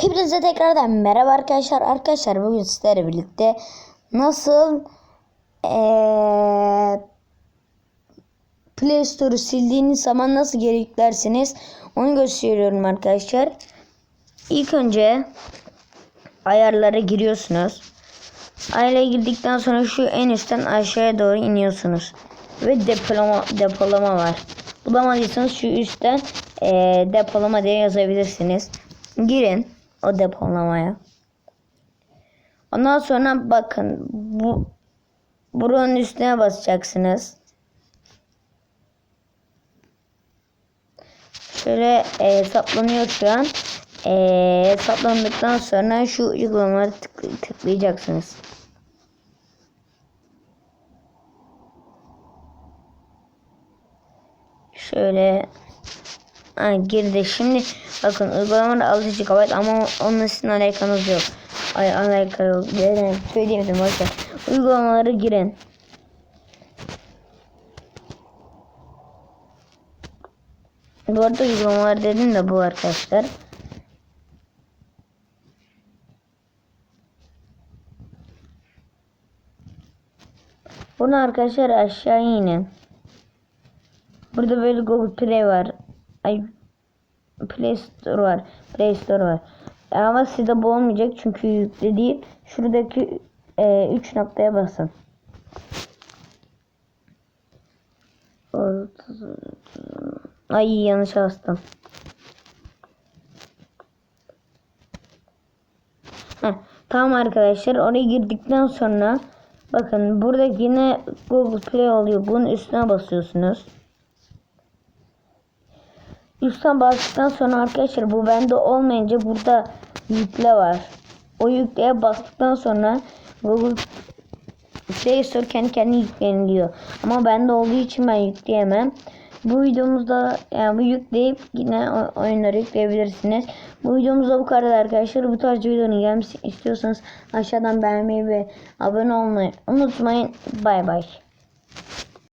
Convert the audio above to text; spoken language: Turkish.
Hepinize tekrardan merhaba arkadaşlar. Arkadaşlar bugün sizlerle birlikte nasıl eee Play Store'u sildiğiniz zaman nasıl geri yüklersiniz onu gösteriyorum arkadaşlar. İlk önce ayarlara giriyorsunuz. Ayarlara girdikten sonra şu en üstten aşağıya doğru iniyorsunuz. Ve depolama, depolama var. Bulamadıysanız şu üstten eee, depolama diye yazabilirsiniz. Girin o depolamaya. Ondan sonra bakın bu buranın üstüne basacaksınız. Şöyle e, hesaplanıyor şu an. E, hesaplandıktan sonra şu uygulamaları tık- tıklayacaksınız. Şöyle ha, girdi. Şimdi bakın uygulamanın 6 GB ama onunla sizin alakanız yok. Ay alaka yok. Ben söyleyemedim. Boşver. Uygulamaları girin. Bu arada uygulamalar dedim de bu arkadaşlar. Bunu arkadaşlar aşağı inin. Burada böyle Google Play var. Ay Play Store var. Play Store var. Ama sizde bu olmayacak çünkü yüklü değil. Şuradaki 3 noktaya basın. Ay yanlış bastım. Heh, tamam arkadaşlar oraya girdikten sonra bakın burada yine Google Play oluyor. Bunun üstüne basıyorsunuz. Üstten bastıktan sonra arkadaşlar bu bende olmayınca burada yükle var. O yükleye bastıktan sonra Google Play Store kendi kendine yükleniyor. Ama bende olduğu için ben yükleyemem. Bu videomuzda yani bu yükleyip yine oyunları yükleyebilirsiniz. Bu videomuzda bu kadar arkadaşlar. Bu tarz videonun gelmesini istiyorsanız aşağıdan beğenmeyi ve abone olmayı unutmayın. Bay bay.